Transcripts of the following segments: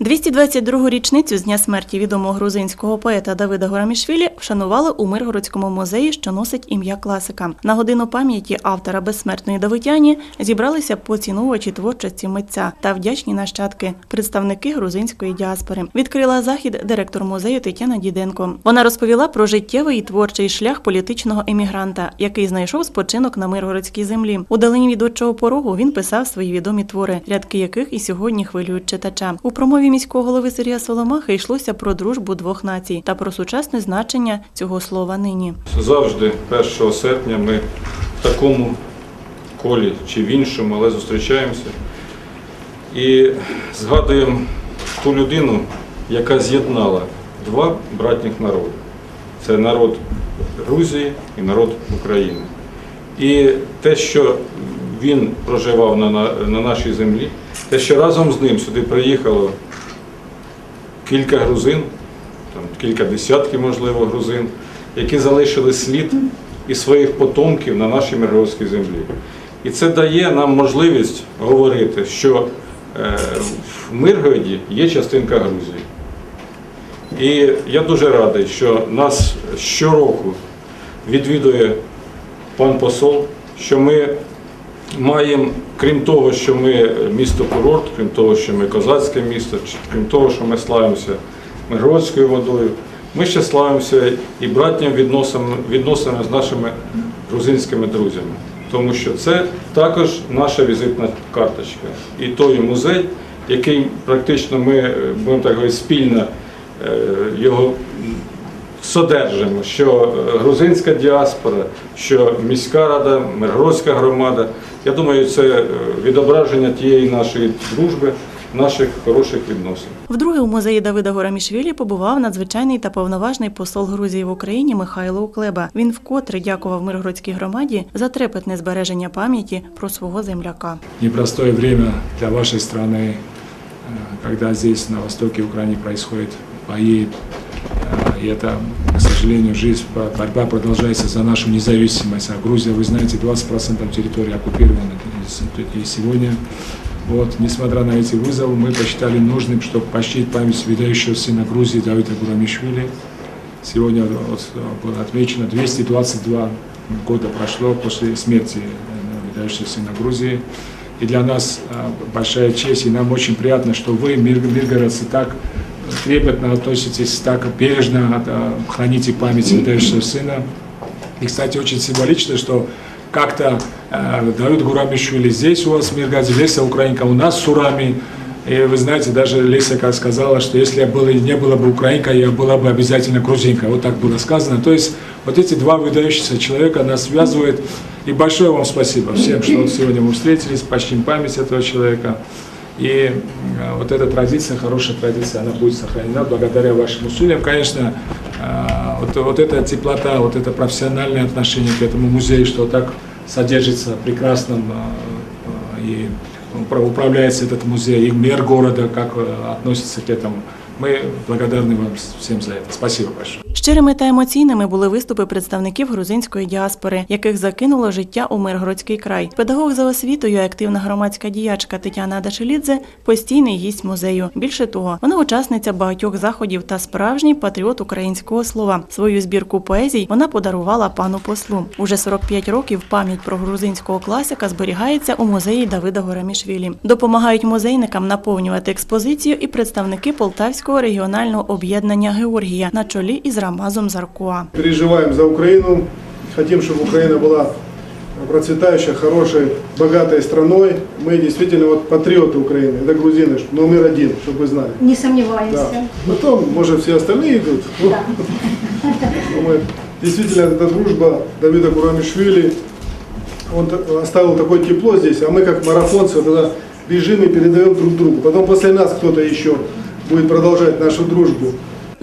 222-гу річницю з дня смерті відомого грузинського поета Давида Горамішвілі вшанували у Миргородському музеї, що носить ім'я класика. На годину пам'яті автора безсмертної Давитяні зібралися поцінувачі творчості митця та вдячні нащадки, представники грузинської діаспори. Відкрила захід директор музею Тетяна Діденко. Вона розповіла про життєвий і творчий шлях політичного емігранта, який знайшов спочинок на Миргородській землі. Удалині від отчого порогу він писав свої відомі твори, рядки яких і сьогодні хвилюють читача. У промові міського голови Сергія Соломахи йшлося про дружбу двох націй та про сучасне значення цього слова нині. Завжди 1 серпня ми в такому колі чи в іншому, але зустрічаємося і згадуємо ту людину, яка з'єднала два братніх народи. Це народ Грузії і народ України. І те, що він проживав на, на, на нашій землі, те, що разом з ним сюди приїхало кілька грузин, там кілька десятків, можливо, грузин, які залишили слід і своїх потомків на нашій Миргородській землі. І це дає нам можливість говорити, що е, в Миргороді є частинка Грузії. І я дуже радий, що нас щороку відвідує пан посол, що ми маємо, крім того, що ми місто курорт, крім того, що ми козацьке місто, крім того, що ми славимося Миргородською водою, ми ще славимося і братнім відносинами, з нашими грузинськими друзями. Тому що це також наша візитна карточка. І той музей, який практично ми, е, будемо так говорити, спільно е, його содержимо, що е, грузинська діаспора, що міська рада, Миргородська громада. Я думаю, це е, відображення тієї нашої дружби, наших хороших відносин. Вдруге у музеї Давида Горамішвілі побував надзвичайний та повноважний посол Грузії в Україні Михайло Уклеба. Він вкотре дякував Миргородській громаді за трепетне збереження пам'яті про свого земляка. непростое время для вашей страны, э, когда здесь на востоке Украины происходят бои. И это, к сожалению, жизнь, бо- борьба продолжается за нашу независимость. А Грузия, вы знаете, 20% территории оккупирована. И сегодня, вот, несмотря на эти вызовы, мы посчитали нужным, чтобы почтить память выдающего сына Грузии Давида Гурамишвили. Сегодня вот, было отмечено 222 года прошло после смерти э, выдающего сына Грузии. И для нас э, большая честь, и нам очень приятно, что вы, мир- миргородцы, так трепетно относитесь, так бережно э, храните память выдающего сына. И, кстати, очень символично, что как-то э, Давид Гурамишвили здесь у вас в Миргаде, Леся Украинка у нас Сурами. И вы знаете, даже Леся как сказала, что если я была, не была бы украинка, я была бы обязательно грузинка. Вот так было сказано. То есть вот эти два выдающихся человека нас связывают. И большое вам спасибо всем, что сегодня мы встретились, почтим память этого человека. И э, вот эта традиция, хорошая традиция, она будет сохранена благодаря вашим усилиям. Конечно, э, вот, вот эта теплота, вот это профессиональное отношение к этому музею, что так содержится в прекрасном э, и упра- управляется этот музей, и мэр города, как относится к этому. Мы благодарны вам всем за это. Спасибо большое. Щирими та емоційними були виступи представників грузинської діаспори, яких закинуло життя у Миргородський край. Педагог за освітою, активна громадська діячка Тетяна Адашелідзе – постійний гість музею. Більше того, вона учасниця багатьох заходів та справжній патріот українського слова. Свою збірку поезій вона подарувала пану послу. Уже 45 років пам'ять про грузинського класика зберігається у музеї Давида Горамішвілі. Допомагають музейникам наповнювати експозицію і представники Полтавського регіонального об'єднання Георгія на чолі із Рамазом Заркуа. Переживаем за Украину, хотим, чтобы Украина была процветающей, хорошей, богатой страной. Мы действительно вот патриоты Украины, это грузины, номер один, чтобы вы знали. Не сомневаемся. Да. Потом, может, все остальные идут. Ну, но мы- Действительно, эта дружба Давида Курамишвили, он та- оставил такое тепло здесь, а мы как марафонцы вот это бежим и передаем друг другу. Потом после нас кто-то еще будет продолжать нашу дружбу.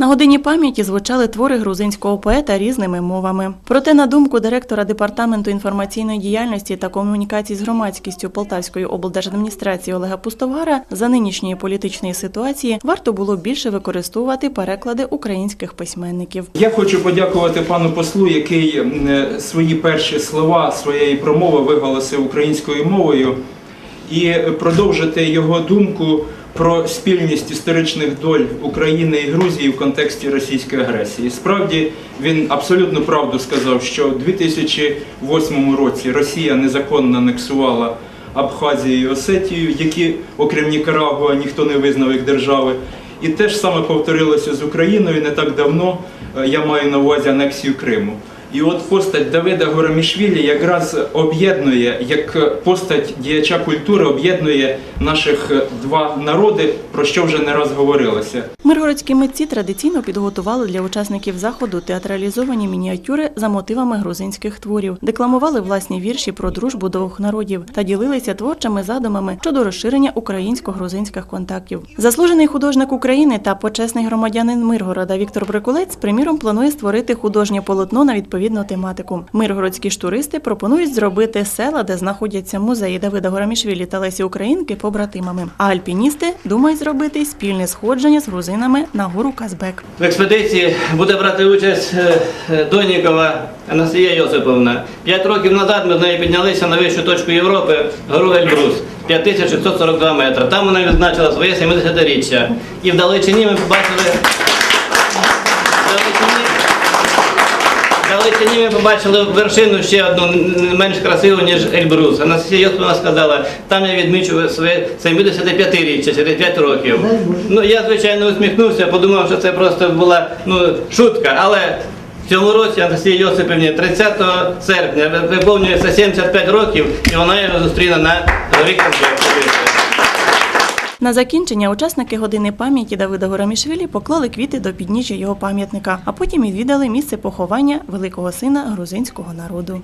На годині пам'яті звучали твори грузинського поета різними мовами. Проте, на думку директора департаменту інформаційної діяльності та комунікацій з громадськістю Полтавської облдержадміністрації Олега Пустовгара, за нинішньої політичної ситуації варто було більше використовувати переклади українських письменників. Я хочу подякувати пану послу, який е, свої перші слова своєї промови виголосив українською мовою, і продовжити його думку про спільність історичних доль України і Грузії в контексті російської агресії. Справді він абсолютно правду сказав, що у 2008 році Росія незаконно анексувала Абхазію і Осетію, які, окрім Нікарагуа, ніхто не визнав як держави. І те ж саме повторилося з Україною не так давно. е, Я маю на увазі анексію Криму. І от постать Давида Горомішвілі якраз об'єднує, як постать діяча культури об'єднує наших два народи, про що вже не раз говорилося. Миргородські митці традиційно підготували для учасників заходу театралізовані мініатюри за мотивами грузинських творів, декламували власні вірші про дружбу двох народів та ділилися творчими задумами щодо розширення українсько-грузинських контактів. Заслужений художник України та почесний громадянин Миргорода Віктор Брикулець, приміром, планує створити художнє полотно на відповідну тематику. Миргородські ж туристи пропонують зробити села, де знаходяться музеї Давида Горамішвілі та Лесі Українки побратимами. А альпіністи думають зробити спільне сходження з грузинами на гору Казбек. В експедиції буде брати участь е, е, Донікова Анастасія Йосиповна. П'ять років назад ми з нею піднялися на вищу точку Європи, гору Ельбрус, 5642 метри. Там вона відзначила своє 70-річчя. І в далечині ми побачили. В Далечині ми побачили вершину ще одну не менш красиву, ніж Ельбрус. Анастасія Йосиповна сказала, там я відмічу своє 75-річчя через 5 років. Ну я звичайно усміхнувся, подумав, що це просто була ну, шутка. Але цьому році Анастасії Йосипівні 30 серпня виповнюється 75 років, і вона його зустріне на горі Концерт. На закінчення учасники години пам'яті Давида Горамішвілі поклали квіти до підніжжя його пам'ятника, а потім відвідали місце поховання великого сина грузинського народу.